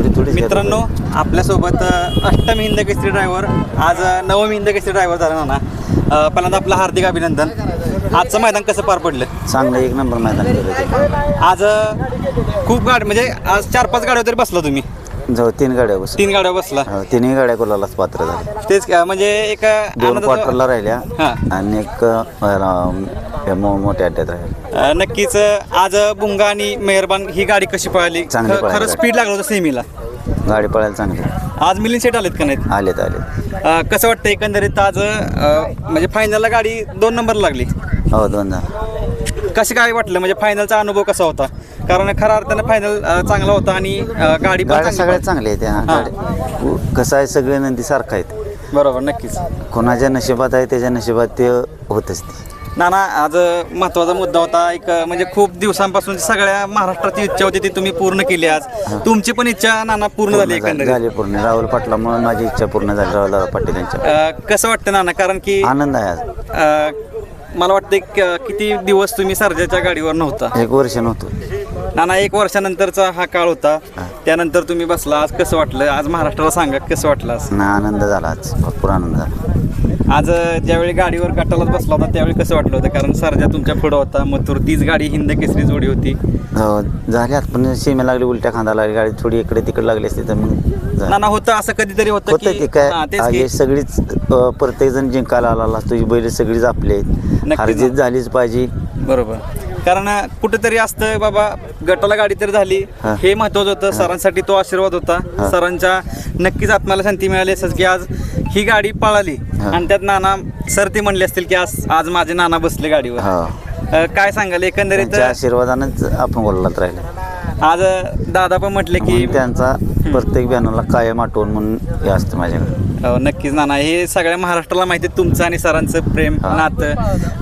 थोडी थोडी मित्रांनो आपल्यासोबत अष्टम हिंद केसरी ड्रायव्हर आज नवम हिंद केसरी ड्रायव्हर झाला ना पहिल्यांदा आपलं हार्दिक अभिनंदन. आजचं मैदान कसं पार पडलं? चांगलं एक नंबर मैदान केलं आज खूप गाडी म्हणजे आज चार पाच गाड्या तरी बसला तुम्ही. जवळ तीन गाड्या बस तीन गाड्या बसला. हो, तिन्ही गाड्या गुलालाच पात्र झाल्या तेच अ, म्हणजे एक दोन आनंदाचा- क्वार्टरला राहिल्या हां. आणि एक अं, हे मो- मोठ्या अड्ड्यात राहिल्या अ, नक्कीच अ, आज बुंगा आणि मेहरबान ही गाडी कशी पळाली? चांगली ख- पळाली खरं गाडी. स्पीड लागलं होतं सेमीला. गाडी पळायला चांगली. आज मिलिंद सेट आलेत का नाहीत? आलेत आलेत. अ, कसं वाटतं एकंदरीत आज अ, म्हणजे फायनलला गाडी दोन नंबर लागली? हो दोन जण कसं काय वाटलं? म्हणजे फायनलचा अनुभव कसा होता? कारण खऱ्या अर्थानं फायनल चांगला होता आणि अ, गाडी पण गाड्या चांगली सगळ्या चांगल्या आहेत ह्या हां. गाड्या. उ- कसं आहे सगळे नंदी सारखं आहेत. पळाली. बरोबर नक्कीच. कोणाच्या नशिबात आहे त्याच्या नशिबात ते होतच ते. नाना आज महत्त्वाचा मुद्दा होता. एक म्हणजे खूप दिवसांपासून सगळ्या महाराष्ट्राची इच्छा होती ती तुम्ही पूर्ण केली आज. तुमची पण इच्छा नाना पूर्ण झाली झाली. एकंदरीत. झाली पूर्ण. राहुल पाटलामुळे माझी इच्छा पूर्ण झाली राहुल पाटील यांच्या. अ, कसं वाटतं नाना? कारण की आनंद आहे आज. अ, मला वाटतं एक, किती दिवस तुम्ही सर्जाच्या गाडीवर नव्हता? एक वर्ष नव्हतो. नाना एक वर्षानंतरचा हा काळ होता. त्यानंतर तुम्ही बसला. आज कसं वाटलं? आज महाराष्ट्राला सांगा कसं वाटलं आज? ना आनंद झाला आज. भरपूर आनंद झाला. आज ज्यावेळी गाडीवर गटालाच बसला होता त्यावेळी कसं वाटलं होतं? कारण सरजा तुमच्या पुढं होता मथुर. तीच गाडी हिंद केसरी जोडी होती. हो, झाली आता पण सीमे लागली उलट्या खांदा लागली. गाडी थोडी इकडे तिकडे लागली असते तर मग झालं. होतं असं कधीतरी होतं होतं की काय हा, तेच आज की. हे सगळीच प्रत्येक जण जिंकायला आला तुझी बैल सगळीच आपले आहेत. नक्कीच हारजीत. झालीच पाहिजे. बरोबर. कारण कुठेतरी असतं बाबा गटाला गाडी तर झाली. हा. महत्वाचं होतं. सरांसाठी तो आशीर्वाद होता. सरांच्या नक्कीच आत्म्याला शांती मिळाली असंच की आज ही गाडी पळाली. आणि त्यात नाना सर ते म्हणले असतील की आज आज माझे नाना बसले गाडीवर. अ, काय सांगाल? एकंदरीत आशीर्वादानेच आपण बोललात राहिले. आज दादा पण म्हटले की म्हणून त्यांचा प्रत्येक बॅनरला कायम आठवण म्हणून हे असतं माझ्याकडे. अ, नक्कीच नाना हे सगळ्या महाराष्ट्राला माहिती आहे तुमचं आणि सरांचं प्रेम. नातं.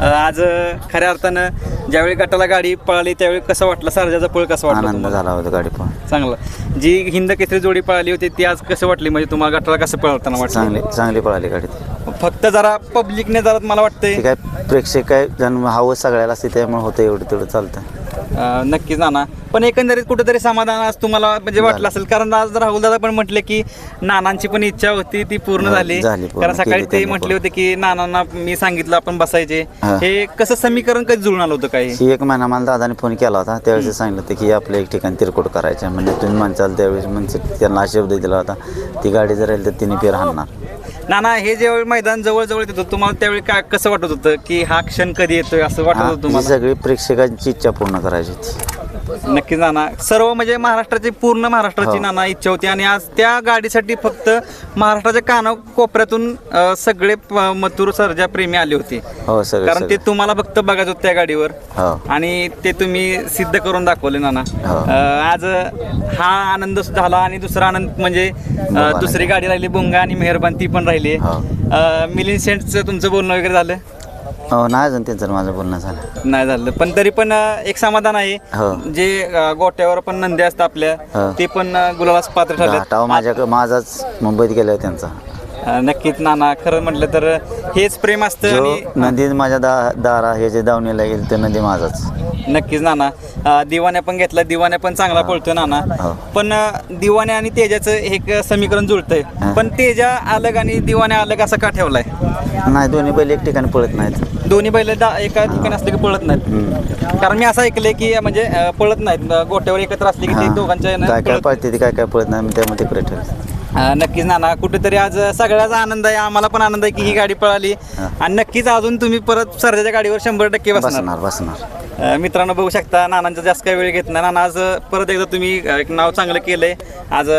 अ, आज अ, खऱ्या अर्थानं ज्यावेळी गटाला गाडी पळाली त्यावेळी कसं वाटलं? सरजाचा पळ कसं वाटलं आनंद तुम्हाला? झाला होता गाडी पण चांगलं. जी हिंद केसरी जोडी पळाली होती ती आज कसं वाटली? म्हणजे तुम्हाला गटाला कसं पळताना वाटलं? चांगली चांगली पळाली गाडी ती. फक्त जरा पब्लिकने जरा मला वाटतंय ते काय प्रेक्षक काय जण हवं सगळ्याला असते त्यामुळे होतं एवढं तेवढं चालतं अ, नक्कीच नाना. पण एकंदरीत कुठेतरी समाधान आज तुम्हाला म्हणजे वाटलं. असेल. कारण आज राहुल दादा पण म्हटले की नानांची पण इच्छा होती ती पूर्ण हो, झाली. झाली, पूर्ण. कारण सकाळी केली ते त्यांनी म्हटले पूर्ण. होते की नानांना मी सांगितलं आपण बसायचे. हा. हे कसं समीकरण कधी जुळून आलं होतं काही? ही एक महिना मला दादाने फोन केला होता. त्यावेळेस सांगितलं होतं की आपल्या एक ठिकाणी तिरकोट करायचं म्हणजे तुम्ही म्हणचाल त्यावेळेस म्हणजे त्यांना शब्द दिला होता. ती गाडी जर राहील तर तिने फेर हाणणार. नाना हे ज्यावेळी मैदान जवळ जवळ येत होतं तुम्हाला त्यावेळी काय कसं वाटत होतं की हा क्षण कधी येतोय असं वाटत होतं तुम्हाला? सगळी प्रेक्षकांची इच्छा पूर्ण करायची होती. नक्कीच नाना. सर्व म्हणजे महाराष्ट्राची पूर्ण महाराष्ट्राची हो. नाना इच्छा होती आणि आज त्या गाडीसाठी फक्त महाराष्ट्राच्या काना कोपऱ्यातून अ, सगळे प- मथुर सर्जा प्रेमी आले होते. हो सगळं कारण ते सगळं. तुम्हाला फक्त बघायचं होतं त्या गाडीवर. हो. आणि ते तुम्ही सिद्ध करून दाखवले नाना. हो. अ, आज हा आनंद झाला आणि दुसरा आनंद म्हणजे अ, दुसरी गाडी राहिली बुंगा आणि मेहरबान ती पण राहिली. हो. मिलिंद सेंटचं तुमचं बोलणं वगैरे झालं? हो नाही अजून त्यांचं माझं बोलणं झालं. नाही झालं. पण तरी पण अ, एक समाधान आहे. हो. जे अ, गोट्यावर पण नंदी असतात आपल्या हो. ते पण अ, गुलालास पात्र ठरले माझ्याकडे माझाच मुंबईत गेल्यावर त्यांचा. नक्कीच नाना. खरं म्हटलं तर हेच प्रेम असतं जो आणि नंदी माझ्या दा दारा हे जे दावणीला येईल ते नंदी माझाच. नक्कीच नाना. अ, दिवाण्या पण घेतला. दिवाण्या पण चांगला पळतोय नाना. हो. पण अ, दिवाण्या आणि तेजाचं एक समीकरण जुळतंय. हा. पण तेजा अलग आणि दिवाण्या अलग असा का ठेवलाय? नाही दोन्ही बैल एक ठिकाणी पळत नाहीत. दोन्ही बैल दा- एका ठिकाणी असले की पळत नाहीत. कारण मी असं ऐकलंय की म्हणजे अ, पळत नाहीत. अ, गोट्यावर एकत्र असले की ते हा. दोघांच्या काय काय पळत- पळते ते काय काय पळत नाही त्यामध्ये तिकडे ठेवलं नक्कीच नाना कुठेतरी आज सगळ्याचा आनंद आहे आम्हाला पण आनंद आहे की ही गाडी पळाली. आणि नक्कीच अजून तुम्ही परत सरजाच्या गाडीवर शंभर टक्के बसणार. बसणार मित्रांनो बघू शकता नानांचा जास्त काही वेळ घेत नाही. नाना आज परत एकदा तुम्ही एक नाव चांगलं केलंय. आज